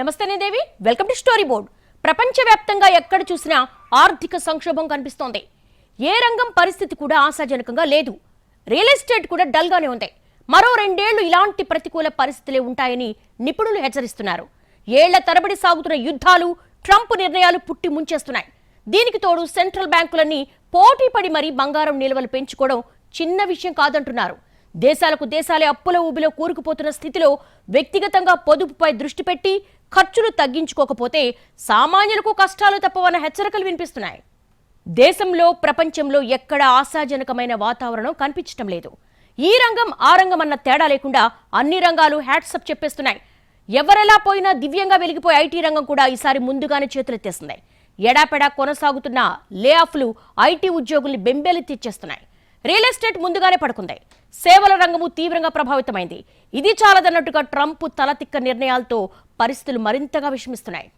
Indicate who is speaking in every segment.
Speaker 1: నమస్తే Devi welcome to story board. ప్రపంచవ్యాప్తంగా ఎక్కడ చూసినా ఆర్థిక సంక్షోభం కనిపిస్తోంది. ఏ రంగం పరిస్థితి కూడా ఆశాజనకంగా లేదు. రియల్ ఎస్టేట్ కూడా డల్గానే ఉంది. మరో రెండేళ్ళు ఇలాంటి ప్రతికూల పరిస్థితులే ఉంటాయని నిపుణులు హెచ్చరిస్తున్నారు. ఏళ్ళ తరబడి సాగుతున్న యుద్ధాలు ట్రంప్ నిర్ణయాలు పుట్టి ముంచేస్తున్నాయి. దీనికి తోడు సెంట్రల్ బ్యాంకులన్నీ పోటీ పడి మరీ బంగారం నిల్వలు పెంచుకోవడం చిన్న విషయం కాదంటున్నారు. దేశాలకు దేశాలే అప్పుల ఊబిలో కూరుకుపోతున్న స్థితిలో వ్యక్తిగతంగా పొదుపుపై దృష్టి పెట్టి ఖర్చులు తగ్గించుకోకపోతే సామాన్యులకు కష్టాలు తప్పవన్న హెచ్చరికలు వినిపిస్తున్నాయి. దేశంలో ప్రపంచంలో ఎక్కడ ఆశాజనకమైన వాతావరణం కనిపించటం లేదు. ఈ రంగం ఆ రంగం అన్న తేడా లేకుండా అన్ని రంగాలు హ్యాట్సప్ చెప్పేస్తున్నాయి. ఎవరెలా పోయినా దివ్యంగా వెలిగిపోయే ఐటీ రంగం కూడా ఈసారి ముందుగానే చేతులెత్తేస్తుంది ఎడాపెడా కొనసాగుతున్న లే ఆఫ్లు ఐటీ ఉద్యోగుల్ని బెంబేలెత్తిచ్చేస్తున్నాయి రియల్ ఎస్టేట్ ముందుగానే పడుకుంది. సేవల రంగము తీవ్రంగా ప్రభావితమైంది. ఇది చాలదన్నట్టుగా ట్రంప్ తలతిక్క నిర్ణయాలతో పరిస్థితులు మరింతగా విషమిస్తున్నాయి.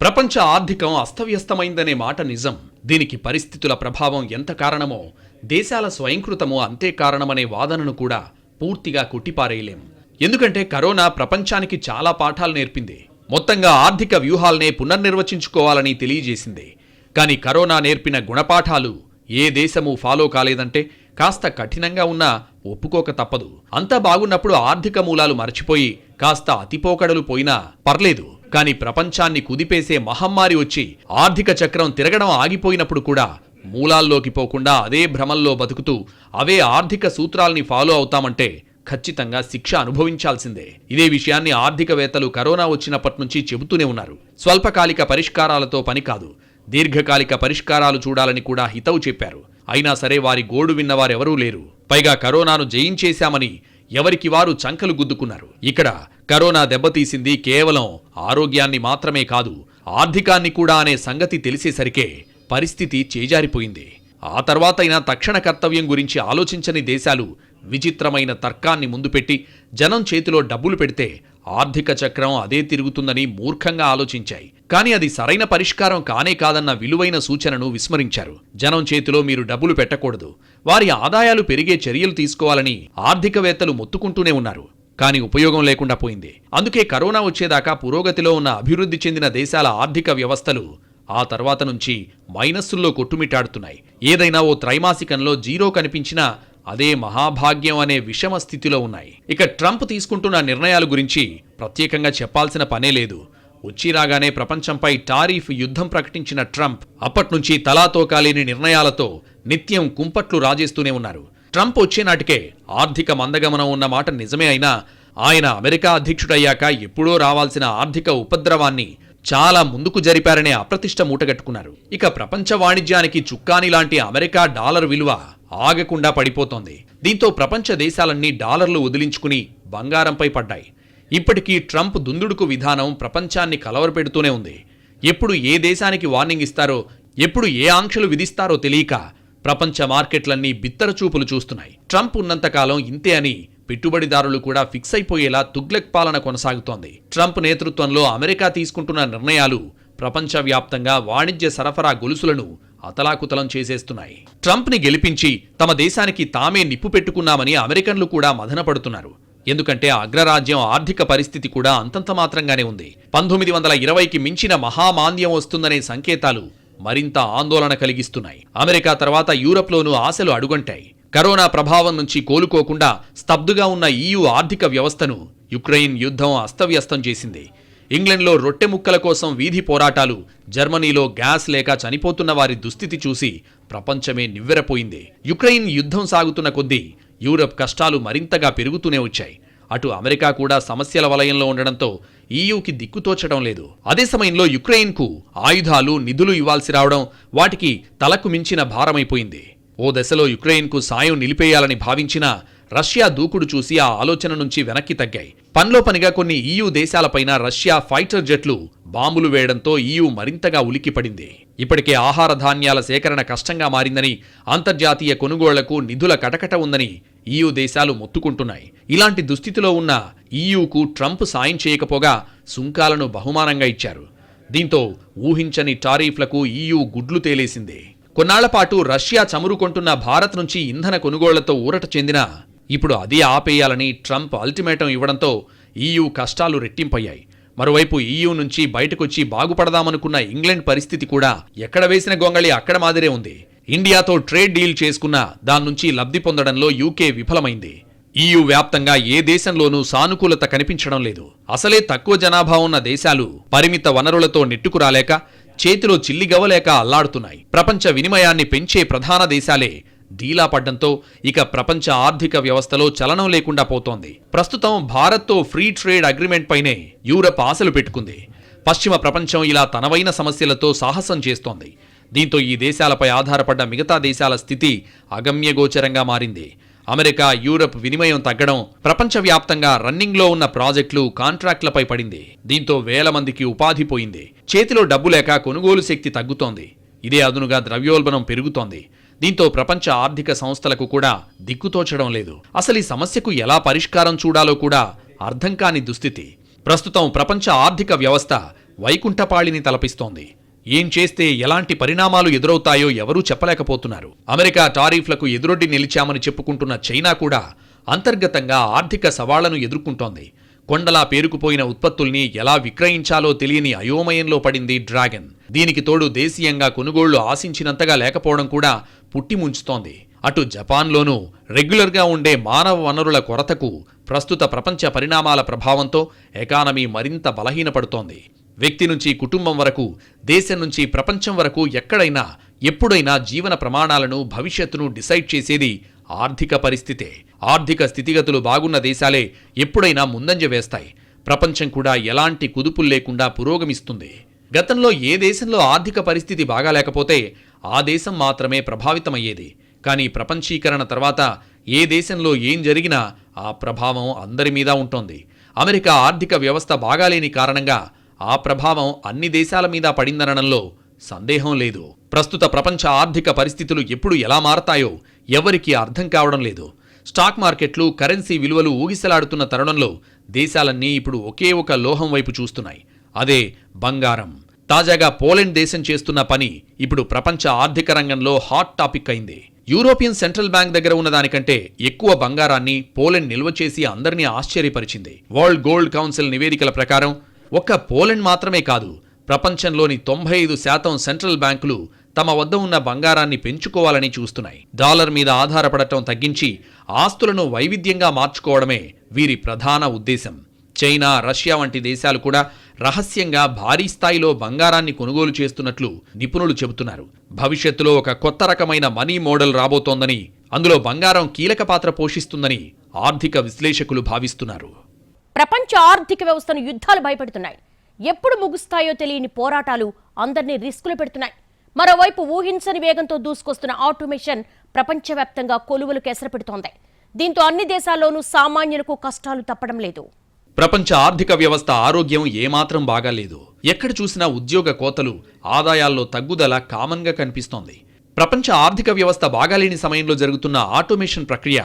Speaker 2: ప్రపంచ ఆర్థికం అస్తవ్యస్తమైందనే మాట నిజం. దీనికి పరిస్థితుల ప్రభావం ఎంత కారణమో దేశాల స్వయంకృతమో అంతే కారణమనే వాదనను కూడా పూర్తిగా కొట్టిపారేయలేం. ఎందుకంటే కరోనా ప్రపంచానికి చాలా పాఠాలు నేర్పింది. మొత్తంగా ఆర్థిక వ్యూహాలనే పునర్నిర్వచించుకోవాలని తెలియజేసింది. కానీ కరోనా నేర్పిన గుణపాఠాలు ఏ దేశము ఫాలో కాలేదంటే కాస్త కఠినంగా ఉన్నా ఒప్పుకోక తప్పదు. అంతా బాగున్నప్పుడు ఆర్థిక మూలాలు మరచిపోయి కాస్త అతిపోకడలు పోయినా పర్లేదు. కానీ ప్రపంచాన్ని కుదిపేసే మహమ్మారి వచ్చి ఆర్థిక చక్రం తిరగడం ఆగిపోయినప్పుడు కూడా మూలాల్లోకి పోకుండా అదే భ్రమల్లో బతుకుతూ అవే ఆర్థిక సూత్రాల్ని ఫాలో అవుతామంటే ఖచ్చితంగా శిక్ష అనుభవించాల్సిందే. ఇదే విషయాన్ని ఆర్థికవేత్తలు కరోనా వచ్చినప్పటి నుంచి చెబుతూనే ఉన్నారు. స్వల్పకాలిక పరిష్కారాలతో పని కాదు దీర్ఘకాలిక పరిష్కారాలు చూడాలని కూడా హితవు చెప్పారు. అయినా సరే వారి గోడు విన్నవారెవరూ లేరు. పైగా కరోనాను జయించేశామని ఎవరికి వారు చంకలు గుద్దుకున్నారు. ఇక్కడ కరోనా దెబ్బతీసింది కేవలం ఆరోగ్యాన్ని మాత్రమే కాదు ఆర్థికాన్ని కూడా అనే సంగతి తెలిసేసరికే పరిస్థితి చేజారిపోయింది. ఆ తర్వాతైనా తక్షణ కర్తవ్యం గురించి ఆలోచించని దేశాలు విచిత్రమైన తర్కాన్ని ముందు పెట్టి జనం చేతిలో డబ్బులు పెడితే ఆర్థిక చక్రం అదే తిరుగుతుందని మూర్ఖంగా ఆలోచించాయి. కానీ అది సరైన పరిష్కారం కానే కాదన్న విలువైన సూచనను విస్మరించారు. జనం చేతిలో మీరు డబ్బులు పెట్టకూడదు. వారి ఆదాయాలు పెరిగే చర్యలు తీసుకోవాలని ఆర్థికవేత్తలు మొత్తుకుంటూనే ఉన్నారు. కానీ ఉపయోగం లేకుండా పోయింది. అందుకే కరోనా వచ్చేదాకా పురోగతిలో ఉన్న అభివృద్ధి చెందిన దేశాల ఆర్థిక వ్యవస్థలు ఆ తర్వాత నుంచి మైనస్సుల్లో కొట్టుమిటాడుతున్నాయి ఏదైనా ఓ త్రైమాసికంలో జీరో కనిపించినా అదే మహాభాగ్యం అనే విషమ స్థితిలో ఉన్నాయి. ఇక ట్రంప్ తీసుకుంటున్న నిర్ణయాల గురించి ప్రత్యేకంగా చెప్పాల్సిన పనే లేదు. వచ్చి రాగానే ప్రపంచంపై టారిఫ్ యుద్ధం ప్రకటించిన ట్రంప్ అప్పట్నుంచి తలాతోకాలేని నిర్ణయాలతో నిత్యం కుంపట్లు రాజేస్తూనే ఉన్నారు. ట్రంప్ వచ్చే నాటికే ఆర్థిక మందగమనం ఉన్న మాట నిజమే అయినా ఆయన అమెరికా అధ్యక్షుడయ్యాక ఎప్పుడో రావాల్సిన ఆర్థిక ఉపద్రవాన్ని చాలా ముందుకు జరిపారనే అప్రతిష్ట మూటగట్టుకున్నారు. ఇక ప్రపంచ వాణిజ్యానికి చుక్కాని లాంటి అమెరికా డాలర్ విలువ ఆగకుండా పడిపోతోంది. దీంతో ప్రపంచ దేశాలన్నీ డాలర్లు వదిలించుకుని బంగారంపై పడ్డాయి. ఇప్పటికీ ట్రంప్ దుందుడుకు విధానం ప్రపంచాన్ని కలవరపెడుతూనే ఉంది. ఎప్పుడు ఏ దేశానికి వార్నింగ్ ఇస్తారో ఎప్పుడు ఏ ఆంక్షలు విధిస్తారో తెలియక ప్రపంచ మార్కెట్లన్నీ బిత్తరచూపులు చూస్తున్నాయి. ట్రంప్ ఉన్నంతకాలం ఇంతే అని పెట్టుబడిదారులు కూడా ఫిక్స్ అయిపోయేలా తుగ్లక్ పాలన కొనసాగుతోంది. ట్రంప్ నేతృత్వంలో అమెరికా తీసుకుంటున్న నిర్ణయాలు ప్రపంచవ్యాప్తంగా వాణిజ్య సరఫరా గొలుసులను అతలాకుతలం చేసేస్తున్నాయి. ట్రంప్ని గెలిపించి తమ దేశానికి తామే నిప్పు పెట్టుకున్నామని అమెరికన్లు కూడా మదనపడుతున్నారు ఎందుకంటే అగ్రరాజ్యం ఆర్థిక పరిస్థితి కూడా అంతంత మాత్రంగానే ఉంది. పంతొమ్మిది వందల ఇరవైకి మించిన మహామాంద్యం వస్తుందనే సంకేతాలు మరింత ఆందోళన కలిగిస్తున్నాయి. అమెరికా తర్వాత యూరప్లోనూ ఆశలు అడుగంటాయి. కరోనా ప్రభావం నుంచి కోలుకోకుండా స్తబ్దుగా ఉన్న ఈయు ఆర్థిక వ్యవస్థను యుక్రెయిన్ యుద్ధం అస్తవ్యస్తం చేసింది. ఇంగ్లండ్లో రొట్టె ముక్కల కోసం వీధి పోరాటాలు జర్మనీలో గ్యాస్ లేక చనిపోతున్న వారి దుస్థితి చూసి ప్రపంచమే నివ్వెరపోయింది. యుక్రెయిన్ యుద్ధం సాగుతున్న కొద్దీ యూరప్ కష్టాలు మరింతగా పెరుగుతూనే వచ్చాయి. అటు అమెరికా కూడా సమస్యల వలయంలో ఉండడంతో ఈయూకి దిక్కుతోచడం లేదు. అదే సమయంలో యుక్రెయిన్కు ఆయుధాలు నిధులు ఇవ్వాల్సి రావడం వాటికి తలకు మించిన భారమైపోయింది. ఓ దశలో యుక్రెయిన్కు సాయం నిలిపేయాలని భావించినా రష్యా దూకుడు చూసి ఆ ఆలోచన నుంచి వెనక్కి తగ్గాయి. పనిలో పనిగా కొన్ని ఈయూ దేశాలపైన రష్యా ఫైటర్ జెట్లు బాంబులు వేయడంతో ఈయూ మరింతగా ఉలిక్కిపడింది. ఇప్పటికే ఆహార ధాన్యాల సేకరణ కష్టంగా మారిందని అంతర్జాతీయ కొనుగోళ్ళకు నిధుల కటకట ఉందని ఈయూ దేశాలు మొత్తుకుంటున్నాయి. ఇలాంటి దుస్థితిలో ఉన్న ఈయుకు ట్రంప్ సాయం చేయకపోగా సుంకాలను బహుమానంగా ఇచ్చారు. దీంతో ఊహించని టారీఫ్లకు ఈయూ గుడ్లు తేలేసింది. కొన్నాళ్ళపాటు రష్యా చమురు కొంటున్న భారత్ నుంచి ఇంధన కొనుగోళ్ళతో ఊరట చెందిన ఇప్పుడు అదే ఆపేయాలని ట్రంప్ అల్టిమేటం ఇవ్వడంతో ఈయూ కష్టాలు రెట్టింపయ్యాయి. మరోవైపు ఈయూ నుంచి బయటకొచ్చి బాగుపడదామనుకున్న ఇంగ్లాండ్ పరిస్థితి కూడా ఎక్కడ వేసిన గొంగళి అక్కడ మాదిరే ఉంది. ఇండియాతో ట్రేడ్ డీల్ చేసుకున్న దాని నుంచి లబ్ధి పొందడంలో యూకే విఫలమైంది. ఈయూ వ్యాప్తంగా ఏ దేశంలోనూ సానుకూలత కనిపించడం లేదు. అసలే తక్కువ జనాభా ఉన్న దేశాలు పరిమిత వనరులతో నెట్టుకురాలేక చేతిలో చిల్లిగవ్వలేక అల్లాడుతున్నాయి. ప్రపంచ వినిమయాన్ని పెంచే ప్రధాన దేశాలే ఢీలా పడ్డంతో ఇక ప్రపంచ ఆర్థిక వ్యవస్థలో చలనం లేకుండా పోతోంది. ప్రస్తుతం భారత్తో ఫ్రీ ట్రేడ్ అగ్రిమెంట్ పైనే యూరప్ ఆశలు పెట్టుకుంది. పశ్చిమ ప్రపంచం ఇలా తనవైన సమస్యలతో సాహసం చేస్తోంది. దీంతో ఈ దేశాలపై ఆధారపడ్డ మిగతా దేశాల స్థితి అగమ్యగోచరంగా మారింది. అమెరికా యూరప్ వినిమయం తగ్గడం ప్రపంచవ్యాప్తంగా రన్నింగ్లో ఉన్న ప్రాజెక్టులు కాంట్రాక్టులపై పడింది. దీంతో వేల మందికి ఉపాధి పోయింది. చేతిలో డబ్బు లేక కొనుగోలు శక్తి తగ్గుతోంది. ఇదే అదునుగా ద్రవ్యోల్బణం పెరుగుతోంది. దీంతో ప్రపంచ ఆర్థిక సంస్థలకు కూడా దిక్కుతోచడం లేదు. అసలు ఈ సమస్యకు ఎలా పరిష్కారం చూడాలో కూడా అర్థం కాని దుస్థితి. ప్రస్తుతం ప్రపంచ ఆర్థిక వ్యవస్థ వైకుంఠపాళిని తలపిస్తోంది. ఏం చేస్తే ఎలాంటి పరిణామాలు ఎదురవుతాయో ఎవరూ చెప్పలేకపోతున్నారు. అమెరికా టారీఫ్లకు ఎదురొడ్డి నిలిచామని చెప్పుకుంటున్న చైనా కూడా అంతర్గతంగా ఆర్థిక సవాళ్ళను ఎదుర్కొంటోంది. కొండలా పేరుకుపోయిన ఉత్పత్తుల్ని ఎలా విక్రయించాలో తెలియని అయోమయంలో పడింది డ్రాగన్. దీనికి తోడు దేశీయంగా కొనుగోళ్ళు ఆశించినంతగా లేకపోవడం కూడా పుట్టిముంచుతోంది అటు జపాన్లోనూ రెగ్యులర్గా ఉండే మానవ వనరుల కొరతకు ప్రస్తుత ప్రపంచ పరిణామాల ప్రభావంతో ఎకానమీ మరింత బలహీనపడుతోంది. వ్యక్తి నుంచి కుటుంబం వరకు దేశం నుంచి ప్రపంచం వరకు ఎక్కడైనా ఎప్పుడైనా జీవన ప్రమాణాలను భవిష్యత్తును డిసైడ్ చేసేది ఆర్థిక పరిస్థితే ఆర్థిక స్థితిగతులు బాగున్న దేశాలే ఎప్పుడైనా ముందంజ వేస్తాయి. ప్రపంచం కూడా ఎలాంటి కుదుపులు లేకుండా పురోగమిస్తుంది. గతంలో ఏ దేశంలో ఆర్థిక పరిస్థితి బాగాలేకపోతే ఆ దేశం మాత్రమే ప్రభావితమయ్యేది. కానీ ప్రపంచీకరణ తర్వాత ఏ దేశంలో ఏం జరిగినా ఆ ప్రభావం అందరి మీద ఉంటోంది. అమెరికా ఆర్థిక వ్యవస్థ బాగాలేని కారణంగా ఆ ప్రభావం అన్ని దేశాల మీద పడిందనడంలో సందేహం లేదు. ప్రస్తుత ప్రపంచ ఆర్థిక పరిస్థితులు ఎప్పుడు ఎలా మారతాయో ఎవరికీ అర్థం కావడం లేదు. స్టాక్ మార్కెట్లు కరెన్సీ విలువలు ఊగిసలాడుతున్న తరుణంలో దేశాలన్నీ ఇప్పుడు ఒకే ఒక లోహం వైపు చూస్తున్నాయి. అదే బంగారం. తాజాగా పోలెండ్ దేశం చేస్తున్న పని ఇప్పుడు ప్రపంచ ఆర్థిక రంగంలో హాట్ టాపిక్ అయింది. యూరోపియన్ సెంట్రల్ బ్యాంక్ దగ్గర ఉన్న దానికంటే ఎక్కువ బంగారాన్ని పోలెండ్ నిల్వ చేసి అందరినీ ఆశ్చర్యపరిచింది. వరల్డ్ గోల్డ్ కౌన్సిల్ నివేదికల ప్రకారం ఒక్క పోలెండ్ మాత్రమే కాదు ప్రపంచంలోని తొంభై ఐదు శాతం సెంట్రల్ బ్యాంకులు తమ వద్ద ఉన్న బంగారాన్ని పెంచుకోవాలని చూస్తున్నాయి. డాలర్ మీద ఆధారపడటం తగ్గించి ఆస్తులను వైవిధ్యంగా మార్చుకోవడమే వీరి ప్రధాన ఉద్దేశం. చైనా రష్యా వంటి దేశాలు కూడా రహస్యంగా భారీ స్థాయిలో బంగారాన్ని కొనుగోలు చేస్తున్నట్లు నిపుణులు చెబుతున్నారు. భవిష్యత్తులో ఒక కొత్త రకమైన మనీ మోడల్ రాబోతోందని అందులో బంగారం కీలక పాత్ర పోషిస్తుందని ఆర్థిక విశ్లేషకులు భావిస్తున్నారు.
Speaker 1: ప్రపంచ ఆర్థిక వ్యవస్థను యుద్ధాలు భయపెడుతున్నాయి. ఎప్పుడు ముగుస్తాయో తెలియని పోరాటాలు అందరినీ రిస్కులు పెడుతున్నాయి. మరోవైపు ఊహించని వేగంతో దూసుకొస్తున్న ఆటోమేషన్ ప్రపంచవ్యాప్తంగా కొలువులు కేసరపెడుతోంది దీంతో అన్ని దేశాల్లోనూ సామాన్యులకు కష్టాలు తప్పడం లేదు.
Speaker 2: ప్రపంచ ఆర్థిక వ్యవస్థ ఆరోగ్యం ఏమాత్రం బాగాలేదు. ఎక్కడ చూసినా ఉద్యోగ కోతలు ఆదాయాల్లో తగ్గుదల కామన్గా కనిపిస్తోంది. ప్రపంచ ఆర్థిక వ్యవస్థ బాగాలేని సమయంలో జరుగుతున్న ఆటోమేషన్ ప్రక్రియ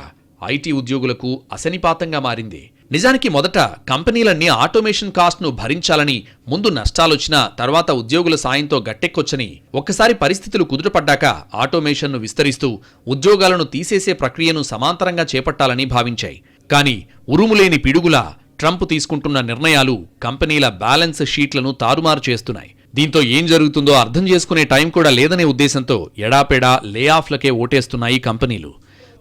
Speaker 2: ఐటీ ఉద్యోగులకు అసనిపాతంగా మారింది. నిజానికి మొదట కంపెనీలన్నీ ఆటోమేషన్ కాస్ట్ను భరించాలని ముందు నష్టాలొచ్చినా తర్వాత ఉద్యోగుల సాయంతో గట్టెక్కొచ్చని ఒక్కసారి పరిస్థితులు కుదుటపడ్డాక ఆటోమేషన్ను విస్తరిస్తూ ఉద్యోగాలను తీసేసే ప్రక్రియను సమాంతరంగా చేపట్టాలని భావించాయి. కానీ ఉరుములేని పిడుగులా ట్రంప్ తీసుకుంటున్న నిర్ణయాలు కంపెనీల బ్యాలెన్స్ షీట్లను తారుమారు చేస్తున్నాయి. దీంతో ఏం జరుగుతుందో అర్థం చేసుకునే టైం కూడా లేదనే ఉద్దేశంతో ఎడాపెడా లే ఆఫ్లకే ఓటేస్తున్నాయి కంపెనీలు.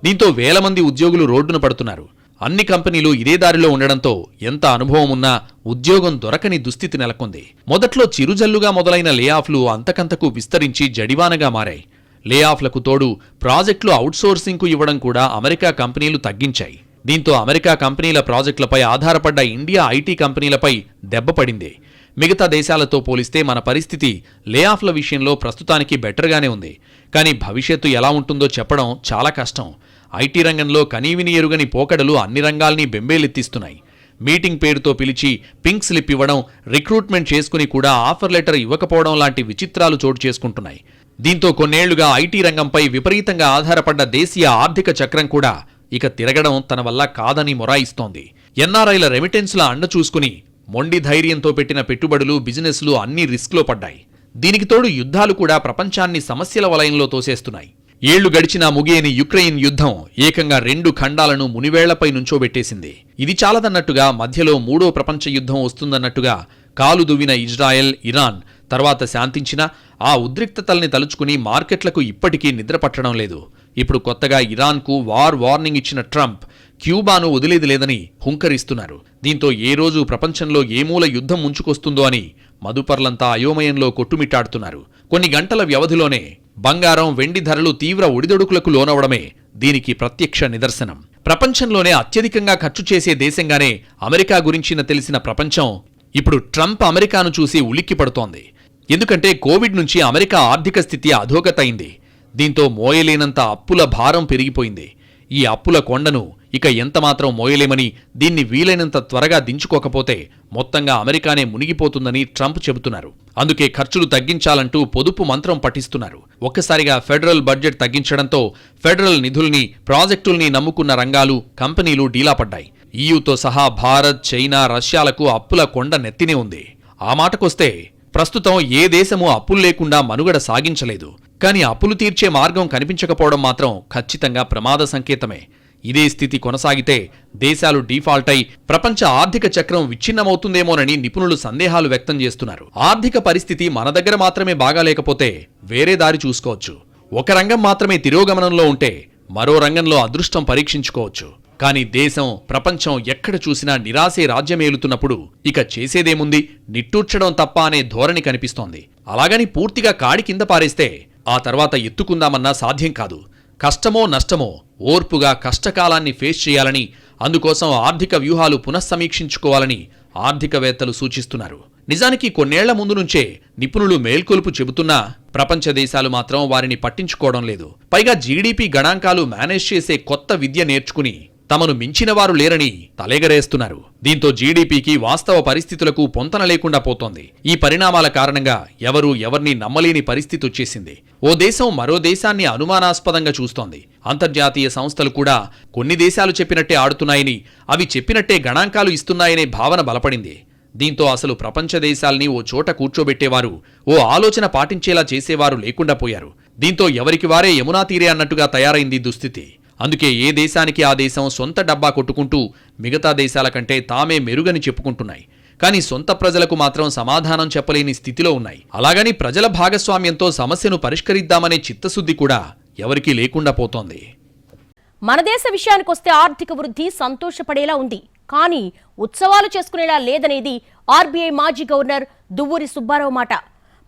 Speaker 2: దీంతో వేల మంది ఉద్యోగులు రోడ్డున పడుతున్నారు. అన్ని కంపెనీలు ఇదే దారిలో ఉండడంతో ఎంత అనుభవం ఉన్నా ఉద్యోగం దొరకని దుస్థితి నెలకొంది. మొదట్లో చిరుజల్లుగా మొదలైన లేఆఫ్లు అంతకంతకు విస్తరించి జడివానగా మారాయి. లేఆఫ్లకు తోడు ప్రాజెక్టులు అవుట్సోర్సింగ్కు ఇవ్వడం కూడా అమెరికా కంపెనీలు తగ్గించాయి. దీంతో అమెరికా కంపెనీల ప్రాజెక్టులపై ఆధారపడ్డ ఇండియా ఐటీ కంపెనీలపై దెబ్బపడింది మిగతా దేశాలతో పోలిస్తే మన పరిస్థితి లేఆఫ్ల విషయంలో ప్రస్తుతానికి బెటర్గానే ఉంది. కానీ భవిష్యత్తు ఎలా ఉంటుందో చెప్పడం చాలా కష్టం. ఐటీ రంగంలో కనీవిని ఎరుగని పోకడలు అన్ని రంగాల్ని బెంబేలెత్తిస్తున్నాయి. మీటింగ్ పేరుతో పిలిచి పింక్ స్లిప్ ఇవ్వడం రిక్రూట్మెంట్ చేసుకుని కూడా ఆఫర్ లెటర్ ఇవ్వకపోవడం లాంటి విచిత్రాలు చోటు చేసుకుంటున్నాయి. దీంతో కొన్నేళ్ళుగా ఐటీ రంగంపై విపరీతంగా ఆధారపడ్డ దేశీయ ఆర్థిక చక్రం కూడా ఇక తిరగడం తన వల్ల కాదని మొరాయిస్తోంది. ఎన్ఆర్ఐల రెమిటెన్స్ల అండ చూసుకుని మొండి ధైర్యంతో పెట్టిన పెట్టుబడులు బిజినెస్లు అన్నీ రిస్క్లో పడ్డాయి. దీనికి తోడు యుద్ధాలు కూడా ప్రపంచాన్ని సమస్యల వలయంలో తోసేస్తున్నాయి. ఏళ్ళు గడిచినా ముగియని యుక్రెయిన్ యుద్ధం ఏకంగా రెండు ఖండాలను మునివేళ్ళపై నుంచోబెట్టేసింది. ఇది చాలదన్నట్టుగా మధ్యలో మూడో ప్రపంచ యుద్ధం వస్తుందన్నట్టుగా కాలు దువ్విన ఇజ్రాయెల్ ఇరాన్ తర్వాత శాంతించిన ఆ ఉద్రిక్తతల్ని తలుచుకుని మార్కెట్లకు ఇప్పటికీ నిద్ర పట్టడం లేదు. ఇప్పుడు కొత్తగా ఇరాన్కు వార్ వార్నింగ్ ఇచ్చిన ట్రంప్ క్యూబాను వదిలేది లేదని హుంకరిస్తున్నారు. దీంతో ఏ రోజు ప్రపంచంలో ఏ మూల యుద్ధం ముంచుకొస్తుందో అని మదుపర్లంతా అయోమయంలో కొట్టుమిట్టాడుతున్నారు. కొన్ని గంటల వ్యవధిలోనే బంగారం వెండి ధరలు తీవ్ర ఒడిదొడుకులకు లోనవడమే దీనికి ప్రత్యక్ష నిదర్శనం. ప్రపంచంలోనే అత్యధికంగా ఖర్చు చేసే దేశంగానే అమెరికా గురించిన తెలిసిన ప్రపంచం ఇప్పుడు ట్రంప్ అమెరికాను చూసి ఉలిక్కి పడుతోంది ఎందుకంటే కోవిడ్ నుంచి అమెరికా ఆర్థిక స్థితి అధోగతయింది. దీంతో మోయలేనంత అప్పుల భారం పెరిగిపోయింది. ఈ అప్పుల కొండను ఇక ఎంతమాత్రం మోయలేమని దీన్ని వీలైనంత త్వరగా దించుకోకపోతే మొత్తంగా అమెరికానే మునిగిపోతుందని ట్రంప్ చెబుతున్నారు. అందుకే ఖర్చులు తగ్గించాలంటూ పొదుపు మంత్రం పఠిస్తున్నారు. ఒక్కసారిగా ఫెడరల్ బడ్జెట్ తగ్గించడంతో ఫెడరల్ నిధుల్ని ప్రాజెక్టుల్ని నమ్ముకున్న రంగాలు కంపెనీలు డీలాపడ్డాయి. ఈయూతో సహా భారత్ చైనా రష్యాలకు అప్పుల కొండ నెత్తినే ఉంది. ఆ మాటకొస్తే ప్రస్తుతం ఏ దేశమూ అప్పులు లేకుండా మనుగడ సాగించలేదు. కానీ అప్పులు తీర్చే మార్గం కనిపించకపోవడం మాత్రం ఖచ్చితంగా ప్రమాద సంకేతమే. ఇదే స్థితి కొనసాగితే దేశాలు డీఫాల్ట్ అయి ప్రపంచ ఆర్థిక చక్రం విచ్ఛిన్నమవుతుందేమోనని నిపుణులు సందేహాలు వ్యక్తం చేస్తున్నారు. ఆర్థిక పరిస్థితి మన దగ్గర మాత్రమే బాగాలేకపోతే వేరే దారి చూసుకోవచ్చు. ఒక రంగం మాత్రమే తిరోగమనంలో ఉంటే మరో రంగంలో అదృష్టం పరీక్షించుకోవచ్చు. కానీ దేశం ప్రపంచం ఎక్కడ చూసినా నిరాశే రాజ్యమేలుతున్నప్పుడు ఇక చేసేదేముంది? నిట్టూర్చడం తప్ప అనే ధోరణి కనిపిస్తోంది. అలాగని పూర్తిగా కాడి కింద పారేస్తే ఆ తర్వాత ఎత్తుకుందామన్నా సాధ్యం కాదు. కష్టమో నష్టమో ఓర్పుగా కష్టకాలాన్ని ఫేస్ చేయాలని అందుకోసం ఆర్థిక వ్యూహాలు పునఃసమీక్షించుకోవాలని ఆర్థికవేత్తలు సూచిస్తున్నారు. నిజానికి కొన్నేళ్ళ ముందు నుంచే నిపుణులు మేల్కొలుపు చెబుతున్నా ప్రపంచ దేశాలు మాత్రం వారిని పట్టించుకోవడం లేదు. పైగా జీడీపీ గణాంకాలు మేనేజ్ చేసే కొత్త విద్య నేర్చుకుని తమను మించినవారు లేరని తలేగరేస్తున్నారు. దీంతో జీడీపీకి వాస్తవ పరిస్థితులకు పొంతన లేకుండా పోతోంది. ఈ పరిణామాల కారణంగా ఎవరూ ఎవరిని నమ్మలేని పరిస్థితి వచ్చేసింది. ఓ దేశం మరో దేశాన్ని అనుమానాస్పదంగా చూస్తోంది. అంతర్జాతీయ సంస్థలు కూడా కొన్ని దేశాలు చెప్పినట్టే ఆడుతున్నాయని అవి చెప్పినట్టే గణాంకాలు ఇస్తున్నాయనే భావన బలపడింది. దీంతో అసలు ప్రపంచ దేశాల్ని ఓ చోట కూర్చోబెట్టేవారు ఓ ఆలోచన పాటించేలా చేసేవారు లేకుండా పోయారు. దీంతో ఎవరికి వారే యమునా తీరే అన్నట్టుగా తయారైంది దుస్థితి. అందుకే ఏ దేశానికి ఆ దేశం సొంత డబ్బా కొట్టుకుంటూ మిగతా దేశాల కంటే తామే మెరుగని చెప్పుకుంటున్నాయి. కానీ సొంత ప్రజలకు మాత్రం సమాధానం చెప్పలేని స్థితిలో ఉన్నాయి. అలాగని ప్రజల భాగస్వామ్యంతో సమస్యను పరిష్కరిద్దామనే చిత్తశుద్ధి కూడా ఎవరికీ లేకుండా పోతోంది.
Speaker 1: మన దేశ విషయానికొస్తే ఆర్థిక వృద్ధి సంతోషపడేలా ఉంది. కానీ ఉత్సవాలు చేసుకునేలా లేదనేది ఆర్బీఐ మాజీ గవర్నర్ దువ్వూరి సుబ్బారావు మాట.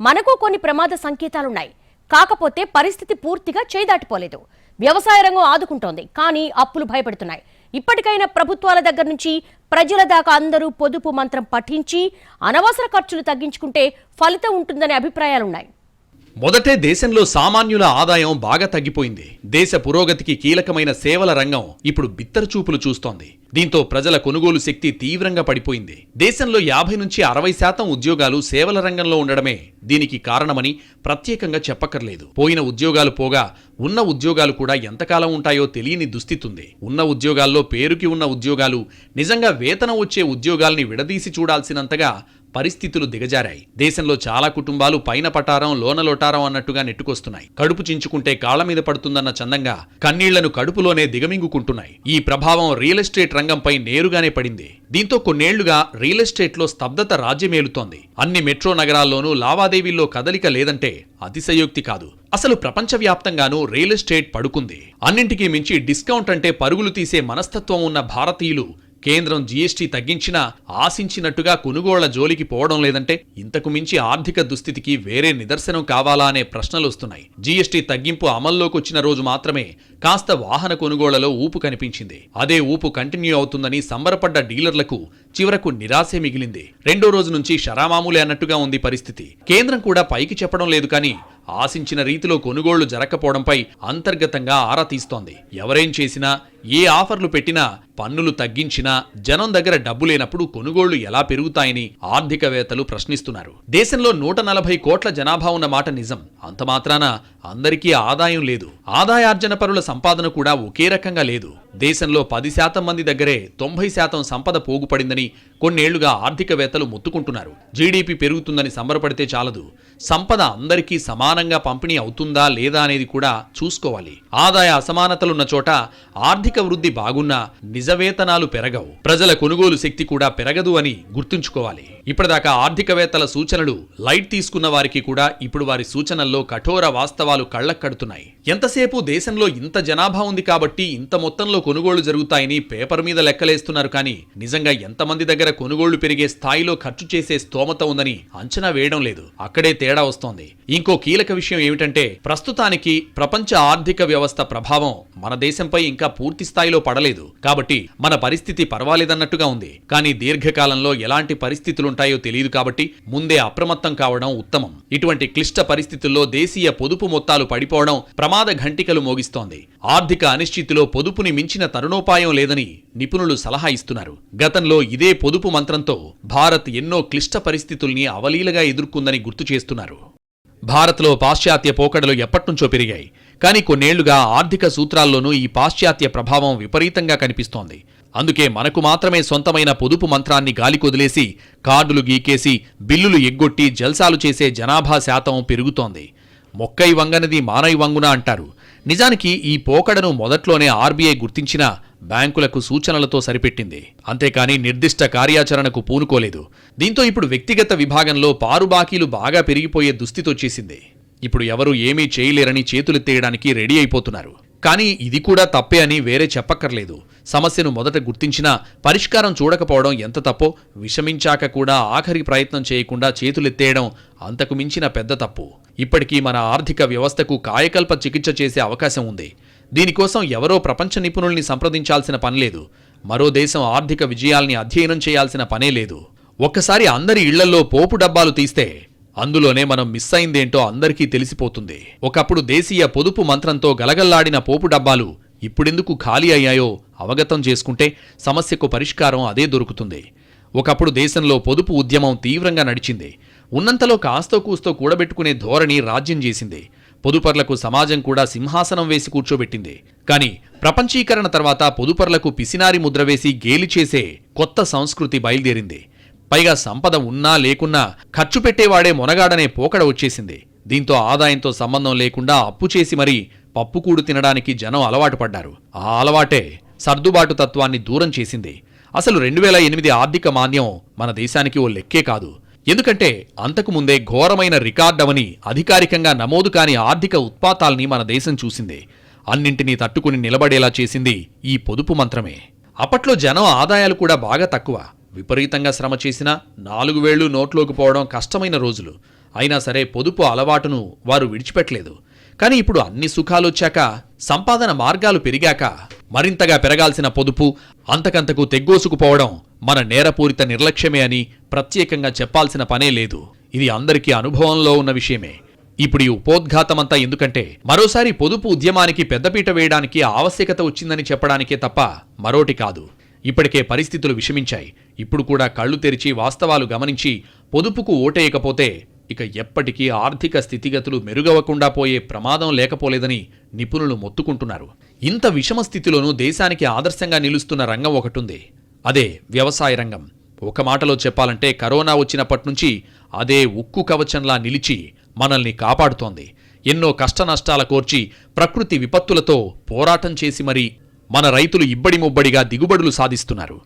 Speaker 1: మనకు కొన్ని ప్రమాద సంకేతాలున్నాయి. కాకపోతే పరిస్థితి పూర్తిగా చేదాటిపోలేదు. వ్యవసాయ రంగం ఆదుకుంటోంది కానీ అప్పులు భయపెడుతున్నాయి. ఇప్పటికైనా ప్రభుత్వాల దగ్గర నుంచి ప్రజల దాకా అందరూ పొదుపు మంత్రం పఠించి అనవసర ఖర్చులు తగ్గించుకుంటే ఫలితం ఉంటుందనే అభిప్రాయాలున్నాయి.
Speaker 2: మొదటే దేశంలో సామాన్యుల ఆదాయం బాగా తగ్గిపోయింది. దేశ పురోగతికి కీలకమైన సేవల రంగం ఇప్పుడు బిత్తర చూపులు చూస్తోంది. దీంతో ప్రజల కొనుగోలు శక్తి తీవ్రంగా పడిపోయింది. దేశంలో యాభై నుంచి అరవై శాతం ఉద్యోగాలు సేవల రంగంలో ఉండడమే దీనికి కారణమని ప్రత్యేకంగా చెప్పక్కర్లేదు. పోయిన ఉద్యోగాలు పోగా ఉన్న ఉద్యోగాలు కూడా ఎంతకాలం ఉంటాయో తెలియని దుస్థితుంది. ఉన్న ఉద్యోగాల్లో పేరుకి ఉన్న ఉద్యోగాలు నిజంగా వేతనం వచ్చే ఉద్యోగాల్ని విడదీసి చూడాల్సినంతగా పరిస్థితులు దిగజారాయి. దేశంలో చాలా కుటుంబాలు పైన పటారం లోన లోటారం అన్నట్టుగా నెట్టుకొస్తున్నాయి. కడుపు చించుకుంటే కాళ్ళ మీద పడుతుందన్న చందంగా కన్నీళ్ళను కడుపులోనే దిగమింగుకుంటున్నాయి. ఈ ప్రభావం రియల్ ఎస్టేట్ రంగంపై నేరుగానే పడింది. దీంతో కొన్నేళ్ళుగా రియల్ ఎస్టేట్లో స్తబ్దత రాజ్యమేలుతోంది. అన్ని మెట్రో నగరాల్లోనూ లావాదేవీల్లో కదలిక లేదంటే అతిశయోక్తి కాదు. అసలు ప్రపంచవ్యాప్తంగానూ రియల్ ఎస్టేట్ పడుకుంది. అన్నింటికీ మించి డిస్కౌంట్ అంటే పరుగులు తీసే మనస్తత్వం ఉన్న భారతీయులు కేంద్రం జీఎస్టీ తగ్గించినా ఆశించినట్టుగా కొనుగోళ్ళ జోలికి పోవడం లేదంటే ఇంతకు మించి ఆర్థిక దుస్థితికి వేరే నిదర్శనం కావాలా అనే ప్రశ్నలు వస్తున్నాయి. జీఎస్టీ తగ్గింపు అమల్లోకి వచ్చిన రోజు మాత్రమే కాస్త వాహన కొనుగోళ్ళలో ఊపు కనిపించింది. అదే ఊపు కంటిన్యూ అవుతుందని సంబరపడ్డ డీలర్లకు చివరకు నిరాశే మిగిలింది. రెండో రోజు నుంచి షరామామూలే అన్నట్టుగా ఉంది పరిస్థితి. కేంద్రం కూడా పైకి చెప్పడం లేదు కానీ ఆశించిన రీతిలో కొనుగోళ్ళు జరగకపోవడంపై అంతర్గతంగా ఆరా తీస్తోంది. ఎవరేం చేసినా ఏ ఆఫర్లు పెట్టినా పన్నులు తగ్గించినా జనం దగ్గర డబ్బు లేనప్పుడు కొనుగోళ్ళు ఎలా పెరుగుతాయని ఆర్థికవేత్తలు ప్రశ్నిస్తున్నారు. దేశంలో నూట నలభై కోట్ల జనాభా ఉన్న మాట నిజం. అంతమాత్రాన అందరికీ ఆదాయం లేదు. ఆదాయార్జన పరుల సంపాదన కూడా ఒకే రకంగా లేదు. దేశంలో పది శాతం మంది దగ్గరే తొంభై శాతం సంపద పోగుపడిందని కొన్నేళ్ళుగా ఆర్థికవేత్తలు మొత్తుకుంటున్నారు. జీడీపీ పెరుగుతుందని సంబరపడితే చాలదు. సంపద అందరికీ సమానంగా పంపిణీ అవుతుందా లేదా అనేది కూడా చూసుకోవాలి. ఆదాయ అసమానతలున్న చోట ఆర్థిక వృద్ధి బాగున్నా నిజవేతనాలు పెరగవు. ప్రజల కొనుగోలు శక్తి కూడా పెరగదు అని గుర్తుంచుకోవాలి. ఇప్పటిదాకా ఆర్థికవేత్తల సూచనలు లైట్ తీసుకున్న వారికి కూడా ఇప్పుడు వారి సూచనల్లో కఠోర వాస్తవాలు కళ్ళక్కడుతున్నాయి. ఎంతసేపు దేశంలో ఇంత జనాభా ఉంది కాబట్టి ఇంత మొత్తంలో కొనుగోళ్ళు జరుగుతాయని పేపర్ మీద లెక్కలేస్తున్నారు కానీ నిజంగా ఎంతమంది దగ్గర కొనుగోళ్ళు పెరిగే స్థాయిలో ఖర్చు చేసే స్తోమత ఉందని అంచనా వేయడం లేదు. అక్కడే తేడా వస్తోంది. ఇంకో కీలక విషయం ఏమిటంటే ప్రస్తుతానికి ప్రపంచ ఆర్థిక వ్యవస్థ ప్రభావం మన దేశంపై ఇంకా పూర్తి స్థాయిలో పడలేదు. కాబట్టి మన పరిస్థితి పర్వాలేదన్నట్టుగా ఉంది. కానీ దీర్ఘకాలంలో ఎలాంటి పరిస్థితులుంటాయో తెలియదు కాబట్టి ముందే అప్రమత్తం కావడం ఉత్తమం. ఇటువంటి క్లిష్ట పరిస్థితుల్లో దేశీయ పొదుపు మొత్తాలు పడిపోవడం ప్రమాద ఘంటికలు మోగిస్తోంది. ఆర్థిక అనిశ్చితిలో పొదుపుని మించిన తరుణోపాయం లేదని నిపుణులు సలహా ఇస్తున్నారు. గతంలో ఇదే పొదుపు మంత్రంతో భారత్ ఎన్నో క్లిష్ట పరిస్థితుల్ని అవలీలగా ఎదుర్కొందని గుర్తు చేస్తున్నారు. భారత్లో పాశ్చాత్య పోకడలు ఎప్పట్నుంచో పెరిగాయి. కానీ కొన్నేళ్ళుగా ఆర్థిక సూత్రాల్లోనూ ఈ పాశ్చాత్య ప్రభావం విపరీతంగా కనిపిస్తోంది. అందుకే మనకు మాత్రమే సొంతమైన పొదుపు మంత్రాన్ని గాలికొదిలేసి కార్డులు గీకేసి బిల్లులు ఎగ్గొట్టి జల్సాలు చేసే జనాభా శాతం పెరుగుతోంది. మొక్కై వంగనది మానై వంగున అంటారు. నిజానికి ఈ పోకడను మొదట్లోనే ఆర్బీఐ గుర్తించిన బ్యాంకులకు సూచనలతో సరిపెట్టింది. అంతేకాని నిర్దిష్ట కార్యాచరణకు పూనుకోలేదు. దీంతో ఇప్పుడు వ్యక్తిగత విభాగంలో పారుబాకీలు బాగా పెరిగిపోయే దుస్థితొచ్చేసింది. ఇప్పుడు ఎవరూ ఏమీ చేయలేరని చేతులెత్తేయడానికి రెడీ అయిపోతున్నారు. కానీ ఇది కూడా తప్పే అని వేరే చెప్పక్కర్లేదు. సమస్యను మొదట గుర్తించినా పరిష్కారం చూడకపోవడం ఎంత తప్పో విషమించాక కూడా ఆఖరి ప్రయత్నం చేయకుండా చేతులెత్తేయడం అంతకు మించిన పెద్ద తప్పు. ఇప్పటికీ మన ఆర్థిక వ్యవస్థకు కాయకల్ప చికిత్స చేసే అవకాశం ఉంది. దీనికోసం ఎవరో ప్రపంచ నిపుణుల్ని సంప్రదించాల్సిన పనిలేదు మరో దేశం ఆర్థిక విజయాల్ని అధ్యయనం చేయాల్సిన పనే లేదు. ఒక్కసారి అందరి ఇళ్ళల్లో పోపు డబ్బాలు తీస్తే అందులోనే మనం మిస్ అయిందేంటో అందరికీ తెలిసిపోతుంది. ఒకప్పుడు దేశీయ పొదుపు మంత్రంతో గలగల్లాడిన పోపు డబ్బాలు ఇప్పుడెందుకు ఖాళీ అయ్యాయో అవగతం చేసుకుంటే సమస్యకు పరిష్కారం అదే దొరుకుతుంది. ఒకప్పుడు దేశంలో పొదుపు ఉద్యమం తీవ్రంగా నడిచింది. ఉన్నంతలో కాస్తో కూస్తో కూడబెట్టుకునే ధోరణి రాజ్యం చేసింది. పొదుపర్లకు సమాజం కూడా సింహాసనం వేసి కూర్చోబెట్టింది. కానీ ప్రపంచీకరణ తర్వాత పొదుపర్లకు పిసినారి ముద్ర వేసి గేలి చేసే కొత్త సంస్కృతి బయలుదేరింది. పైగా సంపద ఉన్నా లేకున్నా ఖర్చు పెట్టేవాడే మొనగాడనే పోకడ వచ్చేసింది. దీంతో ఆదాయంతో సంబంధం లేకుండా అప్పు చేసి మరీ పప్పుకూడు తినడానికి జనం అలవాటు పడ్డారు. ఆ అలవాటే సర్దుబాటు తత్వాన్ని దూరం చేసింది. అసలు రెండు వేల ఎనిమిది ఆర్థిక మాన్యం మన దేశానికి ఓ లెక్కే కాదు. ఎందుకంటే అంతకు ముందే ఘోరమైన రికార్డవని అధికారికంగా నమోదు కాని ఆర్థిక ఉత్పాతాల్ని మన దేశం చూసింది. అన్నింటినీ తట్టుకుని నిలబడేలా చేసింది ఈ పొదుపు మంత్రమే. అప్పట్లో జనం ఆదాయాలు కూడా బాగా తక్కువ. విపరీతంగా శ్రమ చేసినా నాలుగు వేళ్ళు నోట్లోకి పోవడం కష్టమైన రోజులు. అయినా సరే పొదుపు అలవాటును వారు విడిచిపెట్టలేదు. కానీ ఇప్పుడు అన్ని సుఖాలొచ్చాక సంపాదన మార్గాలు పెరిగాక మరింతగా పెరగాల్సిన పొదుపు అంతకంతకు తెగ్గోసుకుపోవడం మన నేరపూరిత నిర్లక్ష్యమే అని ప్రత్యేకంగా చెప్పాల్సిన పనే లేదు. ఇది అందరికీ అనుభవంలో ఉన్న విషయమే. ఇప్పుడు ఈ ఉపోద్ఘాతమంతా ఎందుకంటే మరోసారి పొదుపు ఉద్యమానికి పెద్దపీట వేయడానికి ఆవశ్యకత వచ్చిందని చెప్పడానికే తప్ప మరోటి కాదు. ఇప్పటికే పరిస్థితులు విషమించాయి. ఇప్పుడు కూడా కళ్ళు తెరిచి వాస్తవాలు గమనించి పొదుపుకు ఓటేయకపోతే ఇక ఎప్పటికీ ఆర్థిక స్థితిగతులు మెరుగవకుండా పోయే ప్రమాదం లేకపోలేదని నిపుణులు మొత్తుకుంటున్నారు. ఇంత విషమ స్థితిలోనూ దేశానికి ఆదర్శంగా నిలుస్తున్న రంగం ఒకటుంది. అదే వ్యవసాయ రంగం. ఒక మాటలో చెప్పాలంటే కరోనా వచ్చినప్పటి నుంచి అదే ఉక్కు కవచంలా నిలిచి మనల్ని కాపాడుతోంది. ఎన్నో కష్టనష్టాల కోర్చి ప్రకృతి విపత్తులతో పోరాటం చేసి మరీ మన రైతులు ఇబ్బడి ముబ్బడిగా దిగుబడులు సాధిస్తున్నారు.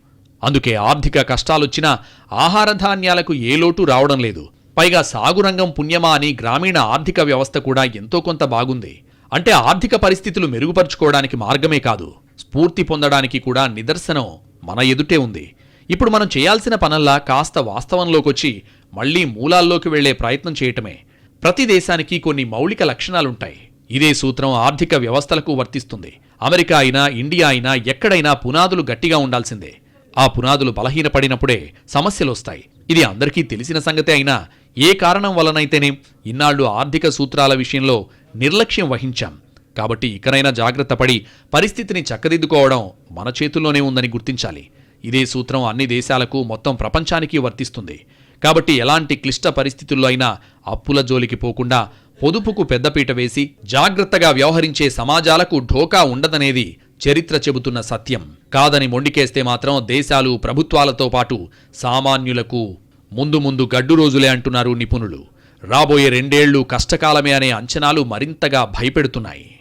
Speaker 2: అందుకే ఆర్థిక కష్టాలొచ్చినా ఆహార ధాన్యాలకు ఏ లోటు రావడం లేదు. పైగా సాగు రంగం పుణ్యమా అని గ్రామీణ ఆర్థిక వ్యవస్థ కూడా ఎంతో కొంత బాగుంది. అంటే ఆర్థిక పరిస్థితులు మెరుగుపరుచుకోవడానికి మార్గమే కాదు. స్ఫూర్తి పొందడానికి కూడా నిదర్శనం మన ఎదుటే ఉంది. ఇప్పుడు మనం చేయాల్సిన పనల్లా కాస్త వాస్తవంలోకొచ్చి మళ్ళీ మూలాల్లోకి వెళ్ళే ప్రయత్నం చేయటమే. ప్రతి దేశానికి కొన్ని మౌలిక లక్షణాలుంటాయి. ఇదే సూత్రం ఆర్థిక వ్యవస్థలకు వర్తిస్తుంది. అమెరికా అయినా ఇండియా అయినా ఎక్కడైనా పునాదులు గట్టిగా ఉండాల్సిందే. ఆ పునాదులు బలహీనపడినప్పుడే సమస్యలొస్తాయి. ఇది అందరికీ తెలిసిన సంగతే అయినా ఏ కారణం వలనైతేనేం ఇన్నాళ్ళు ఆర్థిక సూత్రాల విషయంలో నిర్లక్ష్యం వహించాం. కాబట్టి ఇకనైనా జాగ్రత్త పడి పరిస్థితిని చక్కదిద్దుకోవడం మన చేతుల్లోనే ఉందని గుర్తించాలి. ఇదే సూత్రం అన్ని దేశాలకు మొత్తం ప్రపంచానికి వర్తిస్తుంది. కాబట్టి ఎలాంటి క్లిష్ట పరిస్థితుల్లో అయినా అప్పుల జోలికి పోకుండా పొదుపుకు పెద్దపీట వేసి జాగ్రత్తగా వ్యవహరించే సమాజాలకు ఢోకా ఉండదనేది చరిత్ర చెబుతున్న సత్యం. కాదని మొండికేస్తే మాత్రం దేశాలు ప్రభుత్వాలతో పాటు సామాన్యులకు ముందు ముందు గడ్డు రోజులే అంటున్నారు నిపుణులు. రాబోయే రెండేళ్ళు కష్టకాలమే అనే అంచనాలు మరింతగా భయపెడుతున్నాయి.